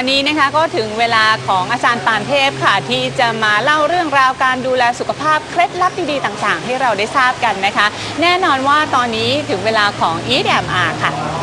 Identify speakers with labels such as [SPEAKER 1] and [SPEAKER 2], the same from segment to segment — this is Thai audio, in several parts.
[SPEAKER 1] อนนี้นะคะก็ถึงเวลาของอาจารย์ปานเทพค่ะ ที่จะมาเล่าเรื่องราวการดูแลสุขภาพเคล็ดลับดีๆต่างๆ ให้เราได้ทราบกันนะคะ แน่นอนว่าตอนนี้ถึงเวลาของ e d m r ค่ะ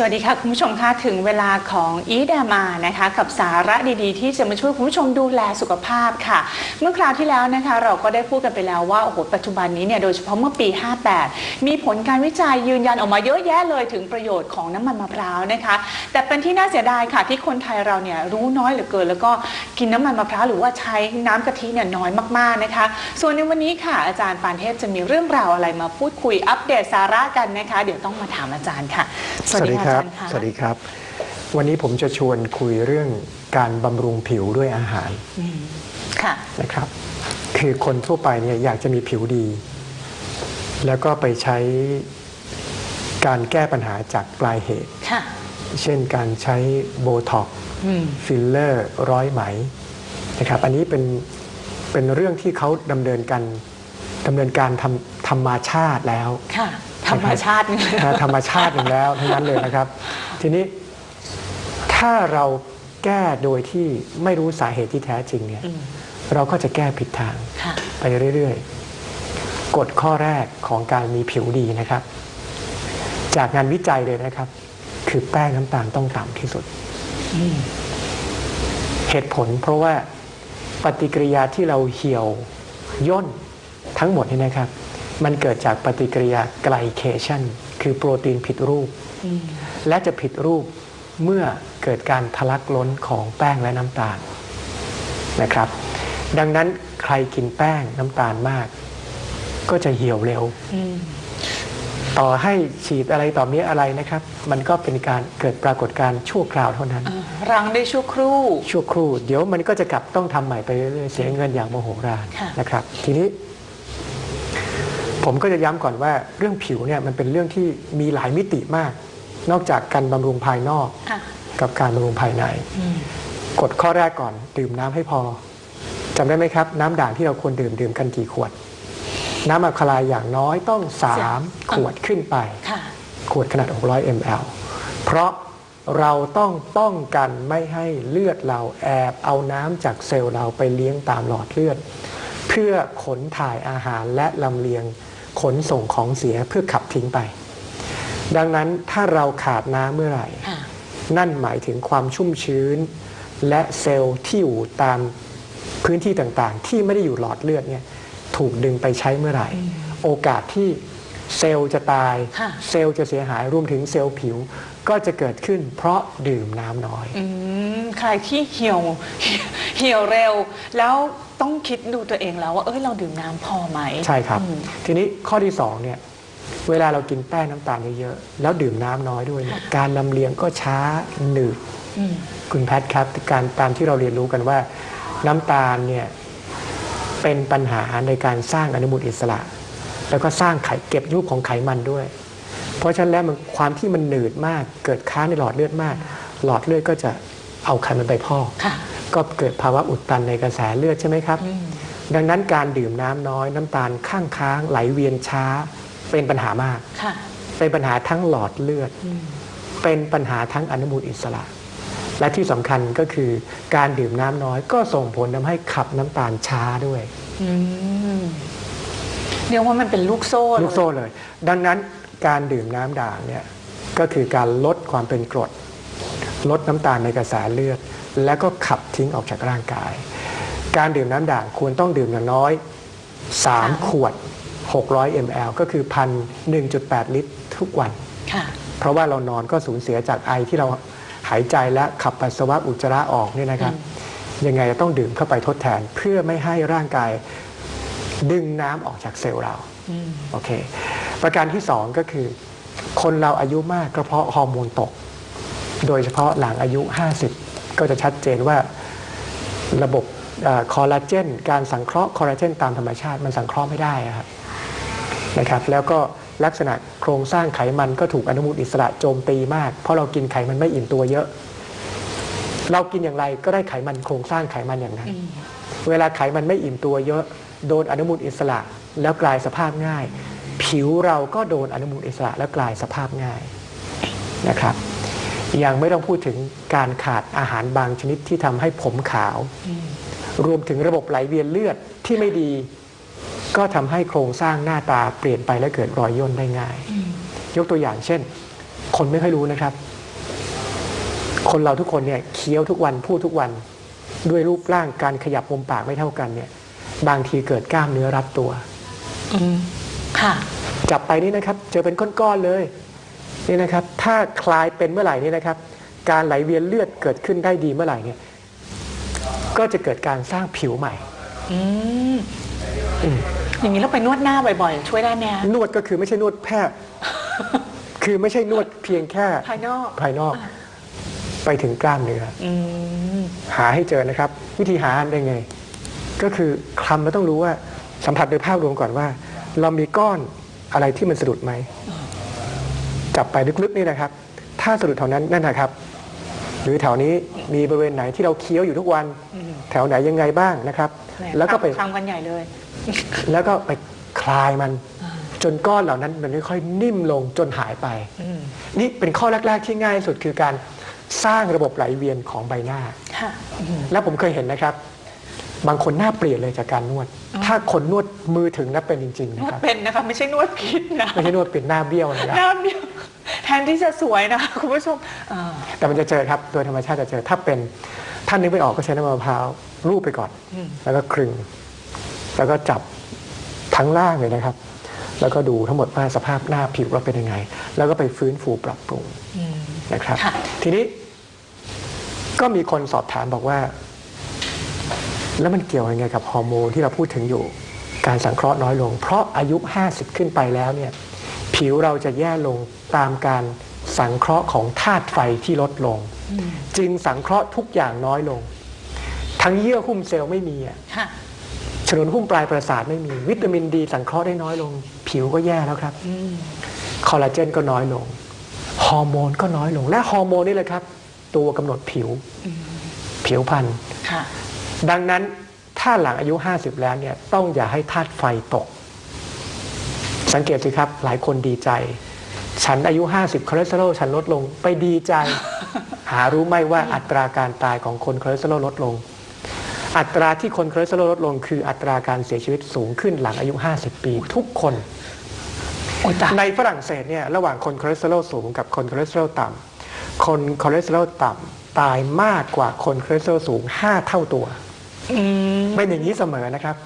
[SPEAKER 1] สวัสดีค่ะ คุณผู้ชมคะถึงเวลาของอีดามานะคะ กับสาระดีๆ ที่จะมาช่วยคุณผู้ชมดูแลสุขภาพค่ะ เมื่อคราวที่แล้วนะคะ เราก็ได้พูดกันไปแล้วว่าโอ้โหปัจจุบันนี้เนี่ยโดยเฉพาะเมื่อปี 58 มีผลการวิจัยยืนยันออกมาเยอะแยะเลยถึงประโยชน์ของน้ำมันมะพร้าวนะคะ แต่เป็นที่น่าเสียดายค่ะ ที่คนไทยเราเนี่ยรู้น้อยเหลือเกิน แล้วก็กินน้ำมันมะพร้าวหรือว่าใช้น้ำกะทิเนี่ยน้อยมากๆนะคะ ส่วนในวันนี้ค่ะอาจารย์ปานเทพจะมีเรื่องราวอะไรมาพูดคุยอัปเดตสาระกันนะคะ เดี๋ยวต้องมาถามอาจารย์ค่ะ
[SPEAKER 2] สวัสดีค่ะรับ
[SPEAKER 1] อาจาย์ะ
[SPEAKER 2] สวัสดีครับ วันนี้ผมจะชวนคุยเรื่องการบำรุงผิวด้วยอาหาร
[SPEAKER 1] ค่ะ
[SPEAKER 2] นะครับ คือคนทั่วไปเนี่ยอยากจะมีผิวดี แล้วก็ไปใช้การแก้ปัญหาจากปลายเหตุ
[SPEAKER 1] ค่ะ
[SPEAKER 2] เช่นการใช้โบท็อกซ์
[SPEAKER 1] อืม
[SPEAKER 2] ฟิลเลอร์ร้อยไหมนะครับ อันนี้เป็นเป็นเรื่องที่เขาดำเนินการดำเนินการทำธรรมชาติแล้ว
[SPEAKER 1] ค่ะ ธรรมชาตินี่
[SPEAKER 2] นะธรรมชาติหนึ่งแล้วทั้งนั้นเลยนะครับ ทีนี้ถ้าเราแก้โดยที่ไม่รู้สาเหตุที่แท้จริงเนี่ย
[SPEAKER 1] อืม
[SPEAKER 2] เราก็จะแก้ผิดทาง
[SPEAKER 1] ค่ะ
[SPEAKER 2] ไปเรื่อยๆกฎข้อแรกของการมีผิวดีนะครับ จากงานวิจัยเลยนะครับ คือแป้งน้ำตาลต้องต่ำที่สุด
[SPEAKER 1] อืม
[SPEAKER 2] เหตุผลเพราะว่าปฏิกิริยาที่เราเหี่ยวย่นทั้งหมดนี่นะครับ มันเกิดจากปฏิกิริยาไกลเคชันคือโปรตีนผิดรูป
[SPEAKER 1] อืม
[SPEAKER 2] และจะผิดรูปเมื่อเกิดการทะลักล้นของแป้งและน้ำตาลนะครับ ดังนั้นใครกินแป้งน้ำตาลมาก ก็จะเหี่ยวเร็ว
[SPEAKER 1] อืม
[SPEAKER 2] ต่อให้ฉีดอะไรต่อมีอะไรนะครับ มันก็เป็นการเกิดปรากฏการณ์ชั่วคราวเท่านั้น
[SPEAKER 1] อ่ารังได้ชั่วครู่
[SPEAKER 2] ชั่วครู่ เดี๋ยวมันก็จะกลับต้องทำใหม่ไปเรื่อยๆเสียเงินอย่างโมโหราน
[SPEAKER 1] ค่ะ
[SPEAKER 2] นะครับ ทีนี้ ผมก็จะย้ำก่อนว่าเรื่องผิวเนี่ยมันเป็นเรื่องที่มีหลายมิติมาก นอกจากการบำรุงภายนอก
[SPEAKER 1] ค่ะ
[SPEAKER 2] กับการบำรุงภายใน
[SPEAKER 1] อืม
[SPEAKER 2] กฎข้อแรกก่อนดื่มน้ำให้พอจำได้ไหมครับ น้ำด่างที่เราควรดื่มดื่มกันกี่ขวด น้ำอัลคาไลน์อย่างน้อยต้อง3ขวดขึ้นไป
[SPEAKER 1] ค่ะ
[SPEAKER 2] ขวดขนาด 600 ml เพราะเราต้องป้องกันไม่ให้เลือดเราแอบเอาน้ำจากเซลล์เราไปเลี้ยงตามหลอดเลือด เพื่อขนถ่ายอาหารและลำเลียง ขนส่งของเสียเพื่อขับทิ้งไป ดังนั้นถ้าเราขาดน้ำเมื่อไหร่
[SPEAKER 1] ค่ะ
[SPEAKER 2] นั่นหมายถึงความชุ่มชื้น และเซลล์ที่อยู่ตามพื้นที่ต่างๆ ที่ไม่ได้อยู่หลอดเลือดเนี่ยถูกดึงไปใช้เมื่อไหร่ โอกาสที่เซลล์จะตาย
[SPEAKER 1] ค่ะ
[SPEAKER 2] เซลล์จะเสียหายรวมถึงเซลล์ผิวก็จะเกิดขึ้นเพราะดื่มน้ำน้อย
[SPEAKER 1] อืมใครที่เหี่ยวเหี่ยวเร็วแล้ว ต้องคิดดูตัวเองแล้วว่าเอ้ยเราดื่มน้ำพอไหม
[SPEAKER 2] ใช่ครับ
[SPEAKER 1] อืม
[SPEAKER 2] ทีนี้ข้อที่สองเนี่ยเวลาเรากินแป้งน้ำตาลเยอะๆแล้วดื่มน้ำน้อยด้วยเนี่ยการลำเลียงก็ช้าหนืด
[SPEAKER 1] อืม
[SPEAKER 2] คุณแพทย์ครับการตามที่เราเรียนรู้กันว่า น้ำตาลเนี่ยเป็นปัญหาในการสร้างอนุมูลอิสระ แล้วก็สร้างไขเก็บรูปของไขมันด้วย เพราะฉะนั้นแล้วมันความที่มันหนืดมากเกิดค้างในหลอดเลือดมาก หลอดเลือดก็จะเอาไขมันไปพอก
[SPEAKER 1] ค่ะ
[SPEAKER 2] ก็เกิดภาวะอุดตันในกระแสเลือดใช่ไหมครับ
[SPEAKER 1] อืม
[SPEAKER 2] ดังนั้นการดื่มน้ำน้อยน้ำตาลข้างค้างไหลเวียนช้าเป็นปัญหามาก
[SPEAKER 1] ค่ะ
[SPEAKER 2] เป็นปัญหาทั้งหลอดเลือด
[SPEAKER 1] อืม
[SPEAKER 2] เป็นปัญหาทั้งอนุมูลอิสระ และที่สำคัญก็คือการดื่มน้ำน้อยก็ส่งผลทำให้ขับน้ำตาลช้าด้วย
[SPEAKER 1] อืมเรียกว่ามันเป็นลูกโซ่เย
[SPEAKER 2] ลูกโซ่เลย ดังนั้นการดื่มน้ำด่างเนี่ยก็คือการลดความเป็นกรด ลดน้ำตาลในกระแสเลือด แล้วก็ขับทิ้งออกจากร่างกาย การดื่มน้ำด่างควรต้องดื่มอย่างน้อย 3 ขวด 600 ml ก็คือพัน1.8 ลิตรทุกวัน
[SPEAKER 1] ค่ะ
[SPEAKER 2] เพราะว่าเรานอนก็สูญเสียจากไอที่เราหายใจและขับปัสสาวะอุจจาระออกเนี่ยนะครับ ยังไงต้องดื่มเข้าไปทดแทนเพื่อไม่ให้ร่างกายดึงน้ำออกจากเซลล์เรา
[SPEAKER 1] อืม
[SPEAKER 2] โอเค ประการที่สองก็คือ คนเราอายุมากก็เพราะฮอร์โมนตก โดยเฉพาะหลังอายุ 50 ก็จะชัดเจนว่าระบบคอลลาเจนการสังเคราะห์คอลลาเจนตามธรรมชาติมันสังเคราะห์ไม่ได้ครับนะครับ แล้วก็ลักษณะโครงสร้างไขมันก็ถูกอนุมูลอิสระโจมตีมาก เพราะเรากินไขมันไม่อิ่มตัวเยอะ เรากินอย่างไรก็ได้ไขมันโครงสร้างไขมันอย่างนั้น เวลาไขมันไม่อิ่มตัวเยอะ โดนอนุมูลอิสระ แล้วกลายสภาพง่าย ผิวเราก็โดนอนุมูลอิสระแล้วกลายสภาพง่ายนะครับ ยังไม่ต้องพูดถึงการขาดอาหารบางชนิดที่ทำให้ผมขาว รวมถึงระบบไหลเวียนเลือดที่ไม่ดี ก็ทำให้โครงสร้างหน้าตาเปลี่ยนไปและเกิดรอยย่นได้ง่าย ยกตัวอย่างเช่น คนไม่ค่อยรู้นะครับ คนเราทุกคนเนี่ยเคี้ยวทุกวันพูดทุกวัน ด้วยรูปร่างการขยับมุมปากไม่เท่ากันเนี่ย บางทีเกิดกล้ามเนื้อรัดตัว
[SPEAKER 1] อืมค่ะ
[SPEAKER 2] จับไปนี่นะครับ เจอเป็นก้อนๆเลย นี่นะครับถ้าคลายเป็นเมื่อไหร่นี่นะครับ การไหลเวียนเลือดเกิดขึ้นได้ดีเมื่อไหร่เนี่ยก็จะเกิดการสร้างผิวใหม่
[SPEAKER 1] อืม
[SPEAKER 2] อืม
[SPEAKER 1] อย่างนี้เราไปนวดหน้าบ่อยๆ ช่วยได้ไหมคะ
[SPEAKER 2] นวดก็คือไม่ใช่นวดแพทย์คือไม่ใช่นวดเพียงแค่
[SPEAKER 1] ภายนอก
[SPEAKER 2] ภายนอก ไปถึงกล้ามเนื้อ
[SPEAKER 1] อืม
[SPEAKER 2] หาให้เจอนะครับ วิธีหาได้ไง ก็คือคลำเราต้องรู้ว่าสัมผัสโดยภาพรวมก่อนว่า เรามีก้อนอะไรที่มันสะดุดไหม จับไปลึกๆนี่นะครับ ถ้าสะดุดแถวนั้นนั่นนะครับ หรือแถวนี้มีบริเวณไหนที่เราเคี้ยวอยู่ทุกวัน แถวไหนยังไงบ้างนะครับ
[SPEAKER 1] หม
[SPEAKER 2] แล้วก็ไป
[SPEAKER 1] ทำกันใหญ่เลย
[SPEAKER 2] แล้วก็ไปคลายมันจนก้อนเหล่านั้นมันค่อยๆนิ่มลงจนหายไป
[SPEAKER 1] อืม
[SPEAKER 2] นี่เป็นข้อแรก ๆ ที่ง่ายที่สุดคือการสร้างระบบไหลเวียนของใบหน้า
[SPEAKER 1] ค่ะอืม
[SPEAKER 2] แล้วผมเคยเห็นนะครับ บางคนหน้าเปลี่ยนเลยจากการนวด ถ้าคนนวดมือถึงนับเป็นจริงๆ
[SPEAKER 1] น
[SPEAKER 2] นะ
[SPEAKER 1] วด
[SPEAKER 2] ครับ
[SPEAKER 1] เป็นนะคะไม่ใช่นวดพิษนะ
[SPEAKER 2] ไม่ใช่นวดเปลี่ยนหน้าเบี้ยวนะครับ
[SPEAKER 1] หน้าเบี้ยวแทนที่จะสวยนะคะคุณผู้ชมอ่า
[SPEAKER 2] แต่มันจะเจอครับ โดยธรรมชาติจะเจอ ถ้าเป็นท่านนึกไม่ออกก็ใช้น้ำมะพร้าวรูปไปก่อน
[SPEAKER 1] อืม
[SPEAKER 2] แล้วก็คลึง แล้วก็จับทั้งล่างเลยนะครับ แล้วก็ดูทั้งหมดว่าสภาพหน้าผิวเราเป็นยังไง แล้วก็ไปฟื้นฟูปรับปรุง
[SPEAKER 1] อืม
[SPEAKER 2] นะครับ
[SPEAKER 1] ค่ะ
[SPEAKER 2] ทีนี้ก็มีคนสอบถามบอกว่า แล้วมันเกี่ยวยังไงกับฮอร์โมนที่เราพูดถึงอยู่ การสังเคราะห์น้อยลง เพราะอายุ 50 ขึ้นไปแล้วเนี่ยผิวเราจะแย่ลงตามการสังเคราะห์ของธาตุไฟที่ลดลง จึงสังเคราะห์ทุกอย่างน้อยลง ทั้งเยื่อหุ้มเซลล์ไม่มีอะ
[SPEAKER 1] ค่ะ
[SPEAKER 2] ฉนวนหุ้มปลายประสาทไม่มีวิตามินดีสังเคราะห์ได้น้อยลง ผิวก็แย่แล้วครับ
[SPEAKER 1] อืม
[SPEAKER 2] คอลลาเจนก็น้อยลงฮอร์โมนก็น้อยลง และฮอร์โมนนี่แหละครับ ตัวกำหนดผิว ผิวพรรณ
[SPEAKER 1] ค่ะ
[SPEAKER 2] ดังนั้นถ้าหลังอายุ 50 แล้วเนี่ยต้องอย่าให้ธาตุไฟตก สังเกตสิครับหลายคนดีใจ ฉันอายุ 50คอเลสเตอรอลฉันลดลงไปดีใจ หารู้ไหมว่าอัตราการตายของคนคอเลสเตอรอลลดลง อัตราที่คนคอเลสเตอรอลลดลง คืออัตราการเสียชีวิตสูงขึ้นหลังอายุ 50 ปี ทุกคน
[SPEAKER 1] โอ้ยตาย
[SPEAKER 2] ในฝรั่งเศสเนี่ยระหว่างคนคอเลสเตอรอลสูงกับคนคอเลสเตอรอลต่ำคนคอเลสเตอรอลต่ำตายมากกว่าคนคอเลสเตอรอลสูง 5 เท่าตัว
[SPEAKER 1] อืม
[SPEAKER 2] เป็นอย่างนี้เสมอนะครับ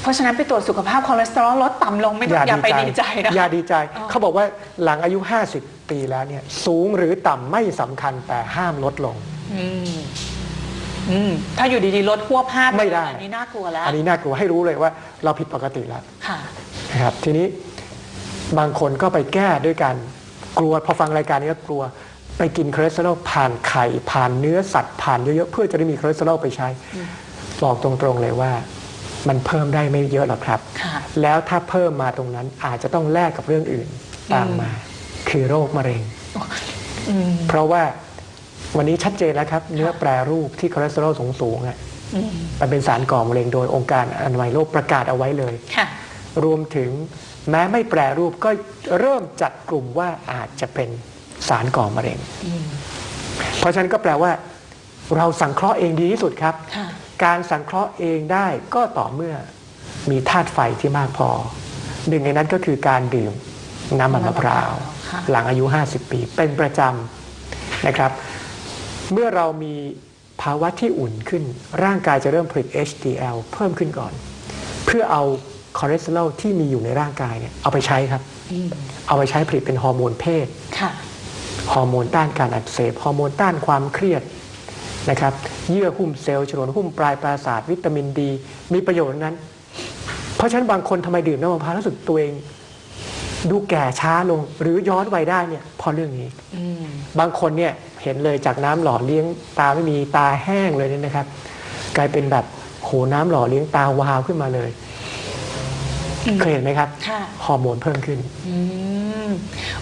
[SPEAKER 1] เพราะฉะนั้นไปตรวจสุขภาพคอเลสเตอรอลลดต่ำลงไม่ต้องอย่าไปดีใจนะ
[SPEAKER 2] อย่าดีใจ
[SPEAKER 1] อ๋อ
[SPEAKER 2] เขาบอกว่าหลังอายุ 50 ปีแล้วเนี่ย สูงหรือต่ำไม่สำคัญแต่ห้ามลดลง
[SPEAKER 1] อืมอืมถ้าอยู่ดีๆลดหัวภาพ
[SPEAKER 2] ไม่ได้
[SPEAKER 1] อันนี้น่ากลัวแล้ว
[SPEAKER 2] อันนี้น่ากลัวให้รู้เลยว่า เราผิดปกติแล้ว
[SPEAKER 1] ค่ะ
[SPEAKER 2] นะครับ ทีนี้บางคนก็ไปแก้ด้วยการกลัวพอฟังรายการนี้ก็กลัวไปกินคอเลสเตอรอลผ่านไข่ผ่านเนื้อสัตว์ผ่านเยอะๆเพื่อจะได้มีคอเลสเตอรอลไปใช้ บอกตรงๆเลยว่า มันเพิ่มได้ไม่เยอะหรอกครับ
[SPEAKER 1] ค่ะ
[SPEAKER 2] แล้วถ้าเพิ่มมาตรงนั้นอาจจะต้องแลกกับเรื่องอื่นตามมา คือโรคมะเร็ง
[SPEAKER 1] อืม
[SPEAKER 2] เพราะว่าวันนี้ชัดเจนแล้วครับ เนื้อแปรรูปที่คอเลสเตอรอลสูงๆอะ
[SPEAKER 1] อืม
[SPEAKER 2] มันเป็นสารก่อมะเร็งโดยองค์การอนามัยโลกประกาศเอาไว้เลย
[SPEAKER 1] ค่ะ
[SPEAKER 2] รวมถึงแม้ไม่แปรรูปก็เริ่มจัดกลุ่มว่าอาจจะเป็นสารก่อมะเร็ง
[SPEAKER 1] อืม
[SPEAKER 2] เพราะฉะนั้นก็แปลว่า เราสังเคราะห์เองดีที่สุดครับ
[SPEAKER 1] ค่ะ
[SPEAKER 2] การสังเคราะห์เองได้ก็ต่อเมื่อมีธาตุไฟที่มากพอ หนึ่งในนั้นก็คือการดื่มน้ำมันมะพร้าว
[SPEAKER 1] ค่ะ
[SPEAKER 2] หลังอายุ 50 ปี เป็นประจำนะครับ เมื่อเรามีภาวะที่อุ่นขึ้น ร่างกายจะเริ่มผลิต HDL เพิ่มขึ้นก่อน เพื่อเอาคอเลสเตอรอลที่มีอยู่ในร่างกายเนี่ยเอาไปใช้ครับ
[SPEAKER 1] อืม
[SPEAKER 2] เอาไปใช้ผลิตเป็นฮอร์โมนเพศ
[SPEAKER 1] ค่ะ
[SPEAKER 2] ฮอร์โมนต้านการอักเสบฮอร์โมนต้านความเครียด นะครับเยื่อหุ้มเซลล์ฉนวนหุ้มปลายประสาทวิตามินดี มีประโยชน์ทั้งนั้น เพราะฉะนั้นบางคนทำไมดื่มน้ำมะพร้าวรู้สึกตัวเอง ดูแก่ช้าลงหรือย้อนวัยได้เนี่ยเพราะเรื่องนี้
[SPEAKER 1] อืม
[SPEAKER 2] บางคนเนี่ยเห็นเลยจากน้ำหล่อเลี้ยงตาไม่มีตาแห้งเลยเนี่ยนะครับ กลายเป็นแบบโหน้ำหล่อเลี้ยงตาวาวขึ้นมาเลย
[SPEAKER 1] อืม
[SPEAKER 2] เคยเห็นไหมครับ
[SPEAKER 1] ค่ะ
[SPEAKER 2] ฮอร์โมนเพิ่มขึ้น
[SPEAKER 1] อืม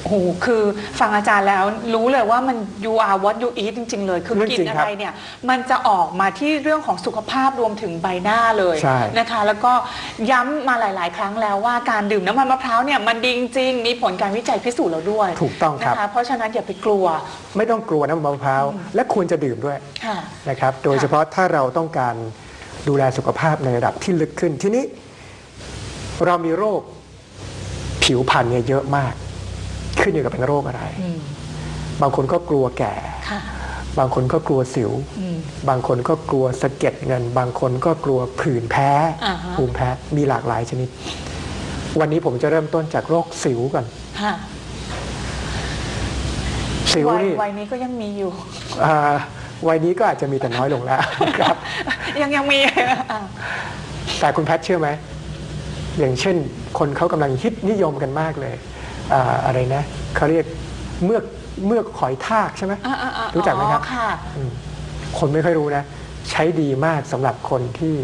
[SPEAKER 1] โอ้โหคือฟังอาจารย์แล้วรู้เลยว่ามัน you are what you eat จริง ๆ เลย คือ
[SPEAKER 2] เรื่อง
[SPEAKER 1] กิน
[SPEAKER 2] จริง
[SPEAKER 1] อะ
[SPEAKER 2] ครับ
[SPEAKER 1] ไรเนี่ย มันจะออกมาที่เรื่องของสุขภาพรวมถึงใบหน้าเลย
[SPEAKER 2] ใช่
[SPEAKER 1] นะคะ แล้วก็ย้ำมาหลาย ๆ ครั้งแล้วว่าการดื่มน้ำมันมะพร้าวเนี่ยมันดีจริงๆมีผลการวิจัยพิสูจน์แล้วด้วย
[SPEAKER 2] ถูกต้องครับ
[SPEAKER 1] นะคะเพราะฉะนั้นอย่าไปกลัว
[SPEAKER 2] ไม่ต้องกลัวน้ำมันมะพร้าวและควรจะดื่มด้วย
[SPEAKER 1] ค่ะ
[SPEAKER 2] นะครับ โดยเฉพาะถ้าเราต้องการดูแลสุขภาพในระดับที่ลึกขึ้น ทีนี้เรามีโรคผิวพรรณเนี่ยเยอะมาก ขึ้นอยู่กับเป็นโรคอะไร
[SPEAKER 1] อืม
[SPEAKER 2] บางคนก็กลัวแก่
[SPEAKER 1] ค่ะ
[SPEAKER 2] บางคนก็กลัวสิว
[SPEAKER 1] อืม
[SPEAKER 2] บางคนก็กลัวสะเก็ดเงิน บางคนก็กลัวผื่นแพ้
[SPEAKER 1] อ่าฮะ
[SPEAKER 2] ภูมิแพ้มีหลากหลายชนิด วันนี้ผมจะเริ่มต้นจากโรคสิวก่อน
[SPEAKER 1] ค่ะ
[SPEAKER 2] สิว
[SPEAKER 1] วัย
[SPEAKER 2] นี่
[SPEAKER 1] วัยนี้ก็ยังมีอยู่
[SPEAKER 2] อ่าวัยนี้ก็อาจจะมีแต่น้อยลงแล้วนะครับ
[SPEAKER 1] ยังยังมีอะ
[SPEAKER 2] แต่คุณแพทย์เชื่อไหมอย่างเช่น คนเขากำลังฮิตนิยมกันมากเลย อาอะไรนะเขาเรียกเมือกเมือกหอยทากใช่ไหม
[SPEAKER 1] อะอะอะ
[SPEAKER 2] รู้จักไหมครับ
[SPEAKER 1] อ๋อค่ะ
[SPEAKER 2] อืมคนไม่ค่อยรู้นะ ใช้ดีมากสำหรับคนที่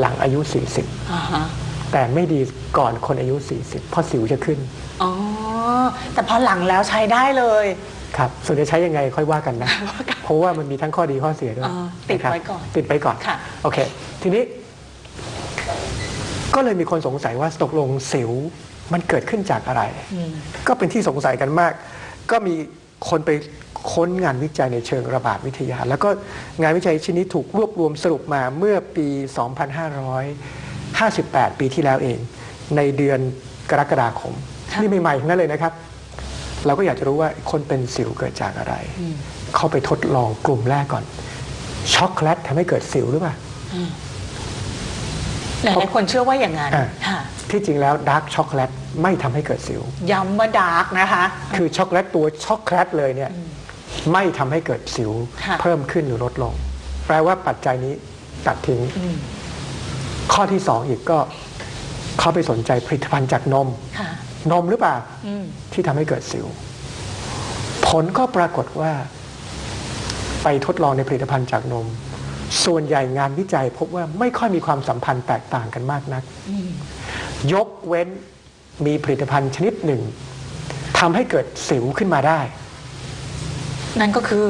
[SPEAKER 2] หลังอายุ
[SPEAKER 1] อ่าฮะ
[SPEAKER 2] 40 แต่ไม่ดีก่อนคนอายุ 40 เพราะสิวจะขึ้น
[SPEAKER 1] อ๋อ แต่พอหลังแล้วใช้ได้เลย
[SPEAKER 2] ครับส่วนจะใช้ยังไงค่อยว่ากันนะ เพราะว่ามันมีทั้งข้อดีข้อเสียด้วย
[SPEAKER 1] อ่าติดะ
[SPEAKER 2] ครับ
[SPEAKER 1] ไว้ก่อน
[SPEAKER 2] ติดไว้ก่อน
[SPEAKER 1] ค่ะ
[SPEAKER 2] โอเค ทีนี้ ก็เลยมีคนสงสัยว่าตกลงสิว มันเกิดขึ้นจากอะไร
[SPEAKER 1] อืม
[SPEAKER 2] ก็เป็นที่สงสัยกันมาก ก็มีคนไปค้นงานวิจัยในเชิงระบาดวิทยา แล้วก็งานวิจัยชิ้นนี้ถูกรวบรวมสรุปมาเมื่อปี 2558 ปีที่แล้วเอง ในเดือนกรกฎาคม
[SPEAKER 1] ค่ะ
[SPEAKER 2] นี่ใหม่ๆทั้งนั้นเลยนะครับ เราก็อยากจะรู้ว่าคนเป็นสิวเกิดจากอะไร
[SPEAKER 1] อืม
[SPEAKER 2] เข้าไปทดลองกลุ่มแรกก่อน ช็อกโกแลตทำให้เกิดสิวหรือเปล่า
[SPEAKER 1] หลายๆคนเชื่อว่าอย่างนั้น
[SPEAKER 2] อ่า
[SPEAKER 1] ค่ะ
[SPEAKER 2] ที่จริงแล้วดาร์กช็อกโกแลตไม่ทำให้เกิดสิว
[SPEAKER 1] ย้ำว่าดาร์กนะคะ
[SPEAKER 2] คือช็อกโกแลตตัวช็อกโกแลตเลยเนี่ยไม่ทำให้เกิดสิว
[SPEAKER 1] ค่ะ
[SPEAKER 2] เพิ่มขึ้นหรือลดลง แปลว่าปัจจัยนี้ตัดทิ้ง
[SPEAKER 1] อืม
[SPEAKER 2] ข้อที่สองอีกก็เขาไปสนใจผลิตภัณฑ์จากนม
[SPEAKER 1] ค่ะ
[SPEAKER 2] นมหรือเปล่า
[SPEAKER 1] อืม
[SPEAKER 2] ที่ทำให้เกิดสิว ผลก็ปรากฏว่า ไปทดลองในผลิตภัณฑ์จากนม ส่วนใหญ่งานวิจัยพบว่าไม่ค่อยมีความสัมพันธ์แตกต่างกันมากนัก
[SPEAKER 1] อืม
[SPEAKER 2] ยกเว้นมีผลิตภัณฑ์ชนิดหนึ่งทำให้เกิดสิวขึ้นมาได้
[SPEAKER 1] นั่นก็คือ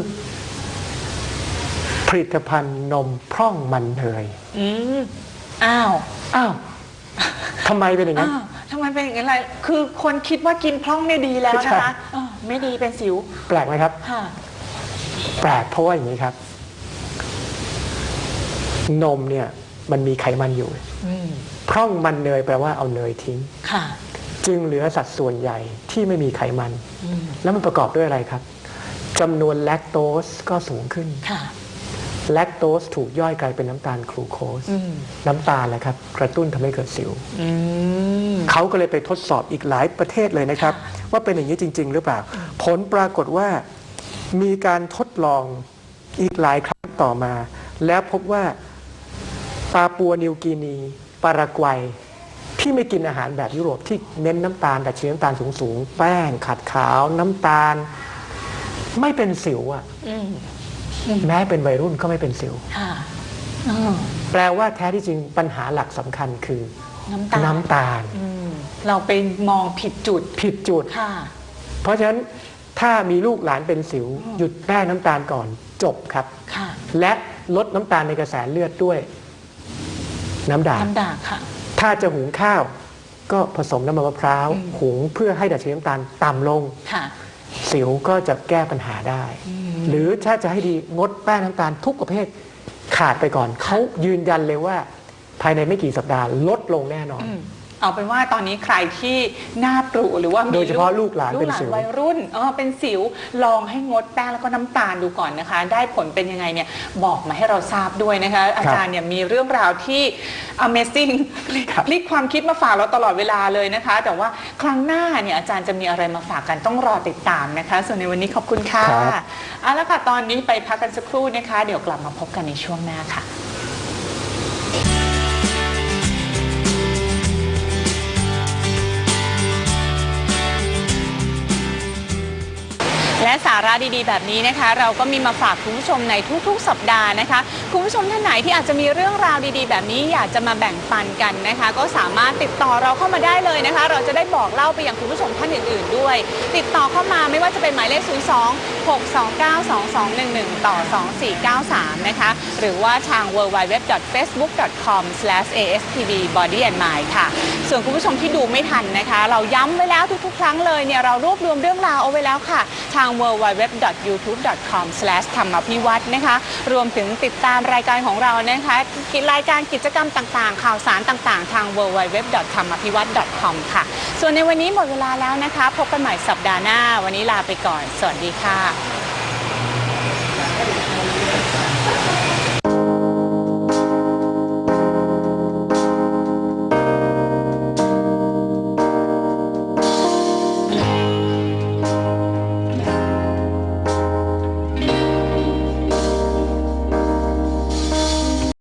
[SPEAKER 2] ผลิตภัณฑ์นมพร่องมันเนย
[SPEAKER 1] อืมอ้าว
[SPEAKER 2] อ้าวทำไมเป็นอย่างนั้น
[SPEAKER 1] อ้าวทำไมเป็นอย่างนั้นล่ะคือคนคิดว่ากินพร่องเนี่ยดีแล้ว
[SPEAKER 2] ใช่
[SPEAKER 1] นะคะอ้าวไม่ดีเป็นสิว
[SPEAKER 2] แปลกไหมครับ
[SPEAKER 1] ค่ะ
[SPEAKER 2] แปลกเพราะว่าอย่างนี้ครับ นมเนี่ยมันมีไขมันอยู่
[SPEAKER 1] อืม
[SPEAKER 2] พร่องมันเนยแปลว่าเอาเนยทิ้ง
[SPEAKER 1] ค่ะ
[SPEAKER 2] จึงเหลือสัดส่วนใหญ่ที่ไม่มีไขมัน
[SPEAKER 1] อืม
[SPEAKER 2] แล้วมันประกอบด้วยอะไรครับจำนวนแลคโตสก็สูงขึ้น
[SPEAKER 1] ค่ะ
[SPEAKER 2] แลคโตสถูกย่อยกลายเป็นน้ำตาลกลูโคส
[SPEAKER 1] อืม
[SPEAKER 2] น้ำตาลแหละครับ กระตุ้นทำให้เกิดสิว
[SPEAKER 1] อืม
[SPEAKER 2] เขาก็เลยไปทดสอบอีกหลายประเทศเลยนะครับ
[SPEAKER 1] ค่ะ
[SPEAKER 2] ว่าเป็นอย่างนี้จริง ๆ หรือเปล่า ผลปรากฏว่ามีการทดลองอีกหลายครั้งต่อมา แล้วพบว่า ปาปัวนิวกินี ปารากวัย ที่ไม่กินอาหารแบบยุโรปที่เน้นน้ำตาลดัชนีน้ำตาลสูงๆ แป้งขัดขาวน้ำตาล ไม่เป็นสิวอะ
[SPEAKER 1] อืม
[SPEAKER 2] แม้เป็นวัยรุ่นก็ไม่เป็นสิว
[SPEAKER 1] ค่ะอืม
[SPEAKER 2] แปลว่าแท้ที่จริงปัญหาหลักสำคัญคือ
[SPEAKER 1] น้ำตาล
[SPEAKER 2] น้ำตาล
[SPEAKER 1] อืมเราไปมองผิดจุด
[SPEAKER 2] ผิดจุด
[SPEAKER 1] ค่ะ
[SPEAKER 2] เพราะฉะนั้นถ้ามีลูกหลานเป็นสิว หยุดแป้งน้ำตาลก่อนจบครับ
[SPEAKER 1] ค่ะ
[SPEAKER 2] และลดน้ำตาลในกระแสเลือดด้วย น้ำด่าง
[SPEAKER 1] น้ำด่างค่ะ
[SPEAKER 2] ถ้าจะหุงข้าว ก็ผสมน้ำมันมะพร้าวหุงเพื่อให้ดัชนีน้ำตาลต่ำลง
[SPEAKER 1] ค่ะ
[SPEAKER 2] สิวก็จะแก้ปัญหาได้หรือถ้าจะให้ดีงดแป้งน้ำตาลทุกประเภทขาดไปก่อน เขายืนยันเลยว่า ภายในไม่กี่สัปดาห์ลดลงแน่นอน
[SPEAKER 1] อืม เอาเป็นว่าตอนนี้ใครที่หน้าปรุหรือว่ามี
[SPEAKER 2] โดยเฉพาะลูกหลาน
[SPEAKER 1] ลู
[SPEAKER 2] เป็
[SPEAKER 1] ก
[SPEAKER 2] น
[SPEAKER 1] หลา
[SPEAKER 2] สิ
[SPEAKER 1] น
[SPEAKER 2] ว
[SPEAKER 1] วัยรุ่นเออเป็นสิวลองให้งดแป้งแล้วก็น้ำตาลดูก่อนนะคะ ได้ผลเป็นยังไงเนี่ยบอกมาให้เราทราบด้วยนะคะ อาจารย์เนี่ยมีเรื่องราวที่ Amazing
[SPEAKER 2] ครับ
[SPEAKER 1] พลิกความคิดมาฝากเราตลอดเวลาเลยนะคะ แต่ว่าครั้งหน้าเนี่ยอาจารย์จะมีอะไรมาฝากกันต้องรอติดตามนะคะ ส่วนในวันนี้ขอบคุณค่ะ
[SPEAKER 2] ครับ
[SPEAKER 1] เอาละค่ะตอนนี้ไปพักกันสักครู่นะคะ เดี๋ยวกลับมาพบกันในช่วงหน้าค่ะ และสาระดีๆ แบบนี้นะคะ เราก็มีมาฝากคุณผู้ชมในทุกๆ สัปดาห์นะคะคุณผู้ชมท่านไหนที่อาจจะมีเรื่องราวดีๆ แบบนี้อยากจะมาแบ่งปันกันนะคะ ก็สามารถติดต่อเราเข้ามาได้เลยนะคะ เราจะได้บอกเล่าไปยังคุณผู้ชมท่านอื่น ๆ ด้วย ติดต่อเข้ามาไม่ว่าจะเป็นหมายเลข 02 629 2211 ต่อ 2493 นะคะ หรือว่าทาง www.facebook.com/astbbodyandmind ค่ะ ส่วนคุณผู้ชมที่ดูไม่ทันนะคะ เราย้ำไว้แล้วทุกๆ ครั้งเลยเนี่ย เรารวบรวมเรื่องราวเอาไว้แล้วค่ะ ทาง www.youtube.com/ ธรรมพิวัตรนะคะ รวมถึงติดตามรายการของเรานะคะกิรายการกิจกรรมต่างๆ ข่าวสารต่างๆ ทาง www. ธรรมพิวัตร .com ค่ะ ส่วนในวันนี้หมดเวลาแล้วนะคะ พบกันใหม่สัปดาห์หน้า วันนี้ลาไปก่อน สวัสดีค่ะ